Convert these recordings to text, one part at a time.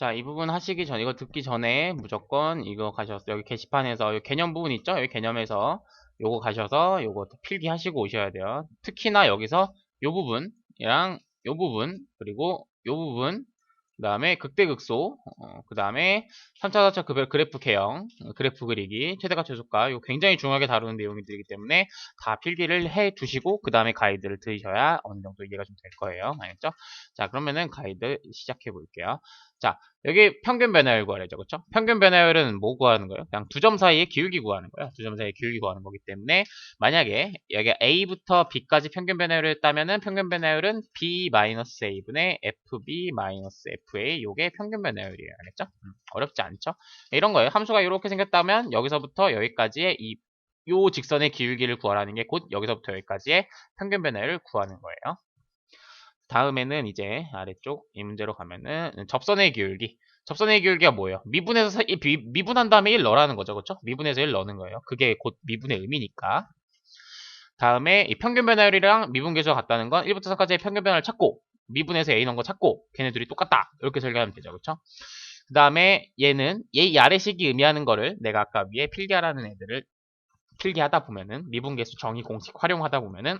자, 이 부분 하시기 전, 이거 듣기 전에 무조건 이거 가셔서, 여기 게시판에서, 여기 개념 부분 있죠? 여기 개념에서 요거 가셔서 요거 필기하시고 오셔야 돼요. 특히나 여기서 요 부분이랑 요 부분, 그리고 요 부분, 그 다음에 극대극소, 어, 그 다음에 3차, 4차 급여 그래프 개형, 어, 그래프 그리기, 최대값 최소가, 이거 굉장히 중요하게 다루는 내용이들이기 때문에 다 필기를 해 두시고, 그 다음에 가이드를 들으셔야 어느 정도 이해가 좀 될 거예요. 알겠죠? 자, 그러면은 가이드 시작해 볼게요. 자, 여기 평균 변화율 구하래죠. 그쵸? 평균 변화율은 뭐 구하는 거예요? 그냥 두 점 사이의 기울기 구하는 거예요. 두 점 사이의 기울기 구하는 거기 때문에 만약에 여기 A부터 B까지 평균 변화율을 했다면은 평균 변화율은 B-A분의 FB-FA 요게 평균 변화율이에요. 알겠죠? 음, 어렵지 않죠? 이런 거예요. 함수가 이렇게 생겼다면 여기서부터 여기까지의 이 요 직선의 기울기를 구하라는 게 곧 여기서부터 여기까지의 평균 변화율을 구하는 거예요. 다음에는 이제 아래쪽 이 문제로 가면은 접선의 기울기. 접선의 기울기가 뭐예요? 이 비- 미분한 다음에 1 넣으라는 거죠. 그렇죠? 미분에서 1 넣는 거예요. 그게 곧 미분의 의미니까. 다음에 이 평균 변화율이랑 미분 계수가 같다는 건 1부터 4까지의 평균 변화를 찾고 미분에서 A 넣은 거 찾고 걔네들이 똑같다. 이렇게 설계하면 되죠. 그렇죠? 그 다음에 얘는 얘이 아래식이 의미하는 거를 내가 아까 위에 필기하라는 애들을 필기하다 보면은 미분 계수 정의 공식 활용하다 보면은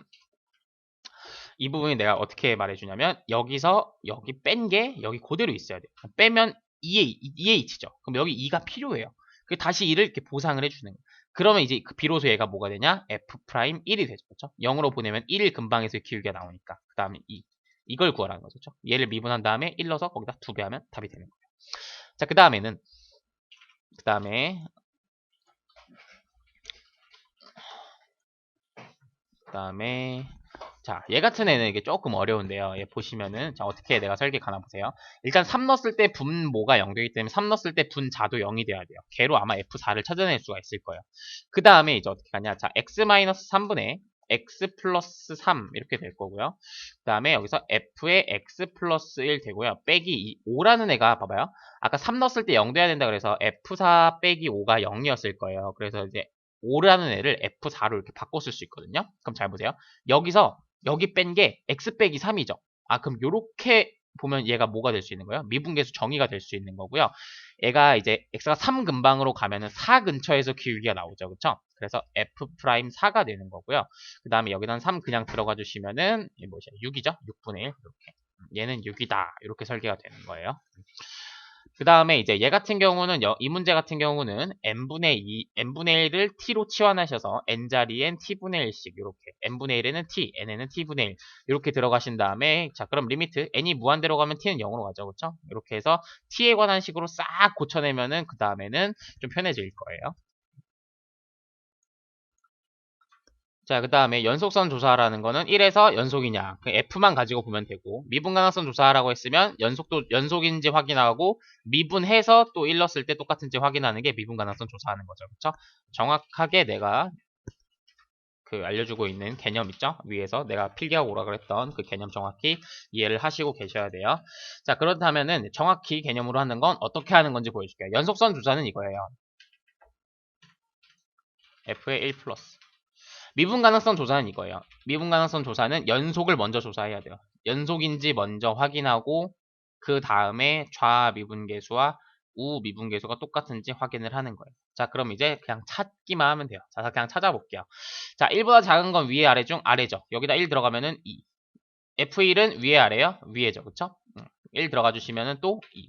이 부분이 내가 어떻게 말해주냐면 여기서 여기 뺀 게 여기 그대로 있어야 돼요. 빼면 2에 2h죠. 그럼 여기 2가 필요해요. 그 다시 2를 이렇게 보상을 해주는 거예요. 그러면 이제 그 비로소 얘가 뭐가 되냐? f 프라임 1이 되죠. 그렇죠? 0으로 보내면 1 근방에서 기울기가 나오니까 그 다음에 2 이걸 구하라는 거죠. 그렇죠? 얘를 미분한 다음에 1 넣어서 거기다 2배 하면 답이 되는 거예요. 자, 그 다음에는 그 다음에 그 다음에 자, 얘 같은 애는 이게 조금 어려운데요. 얘 보시면은 자, 어떻게 내가 설계 가나 보세요. 일단 3 넣었을 때 분모가 0 되기 때문에 3 넣었을 때 분자도 0이 돼야 돼요. 걔로 아마 F4를 찾아낼 수가 있을 거예요. 그 다음에 이제 어떻게 가냐. 자, x-3분의 x 플러스 3 이렇게 될 거고요. 그 다음에 여기서 f의 x 플러스 1 되고요. 빼기 2, 5라는 애가 봐봐요. 아까 3 넣었을 때 0 돼야 된다 그래서 f4 빼기 5가 0이었을 거예요. 그래서 이제 5라는 애를 F4로 이렇게 바꿨을 수 있거든요. 그럼 잘 보세요. 여기서 여기 뺀 게 X 빼기 3이죠. 아, 그럼 요렇게 보면 얘가 뭐가 될 수 있는 거예요? 미분계수 정의가 될 수 있는 거고요. 얘가 이제 X가 3 근방으로 가면은 4 근처에서 기울기가 나오죠. 그쵸? 그래서 F 프라임 4가 되는 거고요. 그 다음에 여기다 3 그냥 들어가 주시면은, 이 뭐죠? 6이죠? 6분의 1. 이렇게. 얘는 6이다. 이렇게 설계가 되는 거예요. 그 다음에 이제 얘 같은 경우는 여- 이 문제 같은 경우는 n분의 2, n분의 1을 t로 치환하셔서 n 자리엔 t분의 1씩 이렇게 n분의 1에는 t, n에는 t분의 1 이렇게 들어가신 다음에 자 그럼 리미트 n이 무한대로 가면 t는 0으로 가죠 그렇죠? 이렇게 해서 t에 관한 식으로 싹 고쳐내면은 그 다음에는 좀 편해질 거예요. 자, 그 다음에 연속선 조사라는 거는 1에서 연속이냐. 그 F만 가지고 보면 되고, 미분 가능성 조사라고 했으면 연속도, 연속인지 확인하고, 미분해서 또1 넣었을 때 똑같은지 확인하는 게 미분 가능성 조사하는 거죠. 그쵸? 정확하게 내가 그 알려주고 있는 개념 있죠? 위에서 내가 필기하고 오라 그랬던 그 개념 정확히 이해를 하시고 계셔야 돼요. 자, 그렇다면은 정확히 개념으로 하는 건 어떻게 하는 건지 보여줄게요. 연속선 조사는 이거예요. F의 1 플러스. 미분 가능성 조사는 이거예요. 미분 가능성 조사는 연속을 먼저 조사해야 돼요. 연속인지 먼저 확인하고 그 다음에 좌 미분계수와 우 미분계수가 똑같은지 확인을 하는 거예요. 자, 그럼 이제 그냥 찾기만 하면 돼요. 자, 그냥 찾아볼게요. 자, 1보다 작은 건 위에 아래 중 아래죠. 여기다 1 들어가면은 2. F1은 위에 아래요? 위에죠. 그쵸? 음, 1 들어가 주시면은 또 2.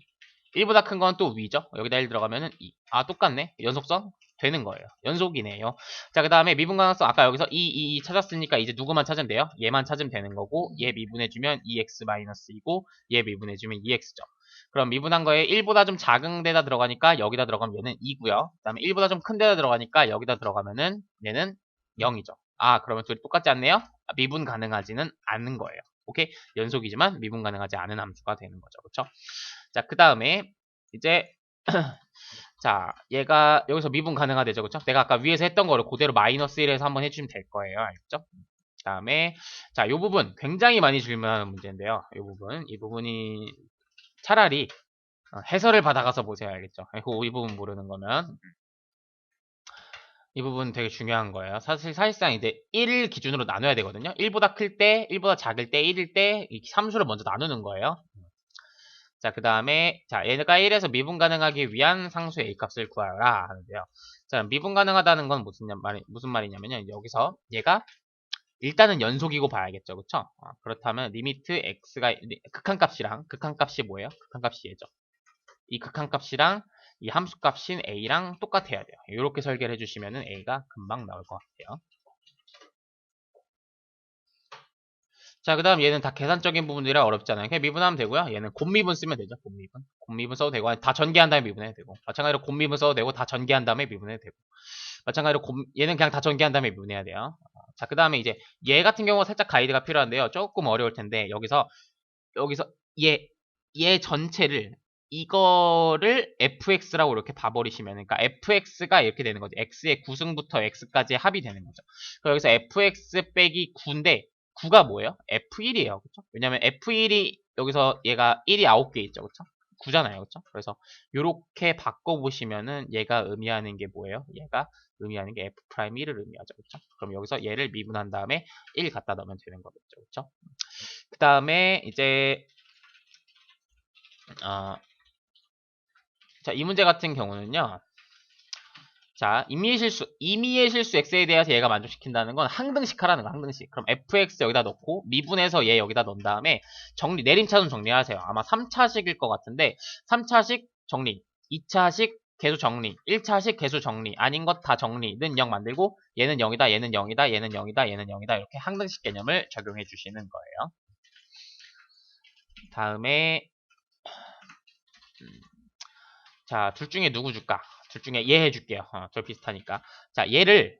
1보다 큰 건 또 위죠. 여기다 1 들어가면은 2. 아, 똑같네. 연속선 되는 거예요. 연속이네요. 자, 그 다음에 미분 가능성 아까 여기서 2, 2, 2 찾았으니까 이제 누구만 찾으면 돼요? 얘만 찾으면 되는 거고 얘 미분해주면 2x-2고 얘 미분해주면 2x죠. 그럼 미분한 거에 1보다 좀 작은 데다 들어가니까 여기다 들어가면 얘는 2고요. 그 다음에 1보다 좀 큰 데다 들어가니까 여기다 들어가면은 얘는 0이죠. 아, 그러면 둘이 똑같지 않네요? 아, 미분 가능하지는 않은 거예요. 오케이? 연속이지만 미분 가능하지 않은 함수가 되는 거죠. 그쵸? 자, 그 다음에 이제 자, 얘가 여기서 미분 가능하대죠. 그쵸? 내가 아까 위에서 했던 거를 그대로 마이너스 1에서 한번 해주시면 될 거예요. 알겠죠? 그 다음에 자, 요 부분 굉장히 많이 질문하는 문제인데요. 이 부분, 이 부분이 차라리 어, 해설을 받아가서 보세요. 알겠죠? 그이 부분 모르는 거면 이 부분 되게 중요한 거예요. 사실 사실상 이제 1 기준으로 나눠야 되거든요. 1보다 클 때, 1보다 작을 때, 1일 때이 함수를 먼저 나누는 거예요. 자, 그 다음에, 자, 얘가 1에서 미분 가능하기 위한 상수 A 값을 구하여라 하는데요. 자, 미분 가능하다는 건 무슨 말이, 무슨 말이냐면요. 여기서 얘가 일단은 연속이고 봐야겠죠. 그쵸? 어, 그렇다면 리미트 x가 극한값이랑 극한값이 뭐예요? 극한값이 얘죠. 이 극한값이랑 이 함수값인 a랑 똑같아야 돼요. 이렇게 설계를 해주시면 은 a가 금방 나올 것 같아요. 자, 그 다음 얘는 다 계산적인 부분들이라 어렵잖아요. 그냥 미분하면 되고요. 얘는 곱미분 쓰면 되죠. 곱미분. 곱미분 써도 되고, 다 전개한 다음에 미분해도 되고. 마찬가지로 곱미분 써도 되고, 다 전개한 다음에 미분해도 되고. 마찬가지로 곱, 얘는 그냥 다 전개한 다음에 미분해야 돼요. 자, 그 다음에 이제 얘 같은 경우가 살짝 가이드가 필요한데요. 조금 어려울 텐데, 여기서, 여기서 얘, 얘 전체를, 이거를 fx라고 이렇게 봐버리시면, 그러니까 fx가 이렇게 되는 거죠. x의 구승부터 x까지의 합이 되는 거죠. 여기서 fx 빼기 9인데, 9가 뭐예요? F1이에요. 그쵸? 왜냐면 F1이 여기서 얘가 1이 9개 있죠. 그쵸? 9잖아요. 그쵸? 그래서 이렇게 바꿔 보시면은 얘가 의미하는 게 뭐예요? 얘가 의미하는 게 F'1을 의미하죠. 그쵸? 그럼 여기서 얘를 미분한 다음에 1 갖다 넣으면 되는 거겠죠. 그쵸? 그 다음에 이제 어, 자, 이 문제 같은 경우는요. 자, 임의의 실수, 임의의 실수 x에 대해서 얘가 만족시킨다는 건 항등식 하라는 거, 항등식. 그럼 fx 여기다 넣고, 미분해서 얘 여기다 넣은 다음에, 정리, 내림차순 정리하세요. 아마 3차식일 것 같은데, 3차식 정리, 2차식 개수 정리, 1차식 개수 정리, 아닌 것 다 정리는 0 만들고, 얘는 0이다, 얘는 0이다, 얘는 0이다, 얘는 0이다, 이렇게 항등식 개념을 적용해 주시는 거예요. 다음에, 음, 자, 둘 중에 누구 줄까? 둘 중에 얘 해줄게요. 어, 저 비슷하니까. 자, 얘를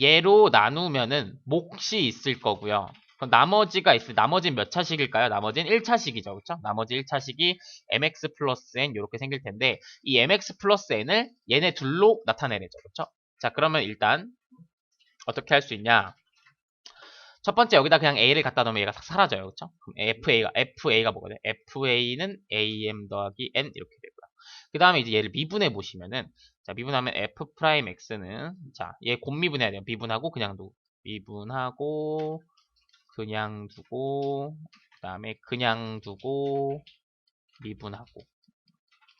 얘로 나누면은 몫이 있을 거고요. 그럼 나머지가 있을, 나머지는 몇 차식일까요? 나머지는 1차식이죠. 그쵸? 나머지 1차식이 mx 플러스 n 이렇게 생길 텐데, 이 mx 플러스 n을 얘네 둘로 나타내래죠. 그쵸? 자, 그러면 일단, 어떻게 할 수 있냐? 첫 번째 여기다 그냥 a를 갖다 넣으면 얘가 싹 사라져요. 그쵸? 그럼 fa가, fa가 돼? fa는 am 더하기 n 이렇게 되고요. 그 다음에 이제 얘를 미분해 보시면은 자 미분하면 f 프라임 x는 자얘 곱미분해야 돼요. 미분하고 그냥 두 미분하고 그냥 두고 그 다음에 그냥 두고 미분하고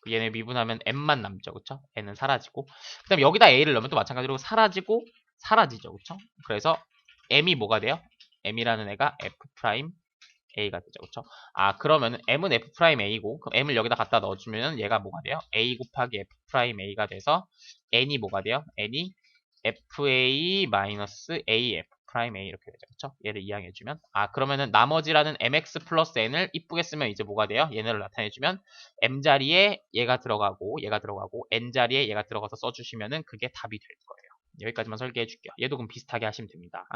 얘네 미분하면 m만 남죠. 그쵸? n은 사라지고 그 다음에 여기다 a를 넣으면 또 마찬가지로 사라지고 사라지죠. 그쵸? 그래서 m이 뭐가 돼요? m이라는 애가 f 프라임 a가 되죠. 그쵸? 아, 그러면 m은 f 프라임 a고, 그럼 m을 여기다 갖다 넣어주면 얘가 뭐가 돼요? a 곱하기 f 프라임 a가 돼서 n이 뭐가 돼요? n이 fa 마이너스 a f 프라임 a 이렇게 되죠. 그쵸? 얘를 이항해주면 아, 그러면은 나머지라는 mx 플러스 n을 이쁘게 쓰면 이제 뭐가 돼요? 얘네를 나타내주면 m 자리에 얘가 들어가고, 얘가 들어가고, n 자리에 얘가 들어가서 써주시면은 그게 답이 될 거예요. 여기까지만 설계해 줄게요. 얘도 그럼 비슷하게 하시면 됩니다.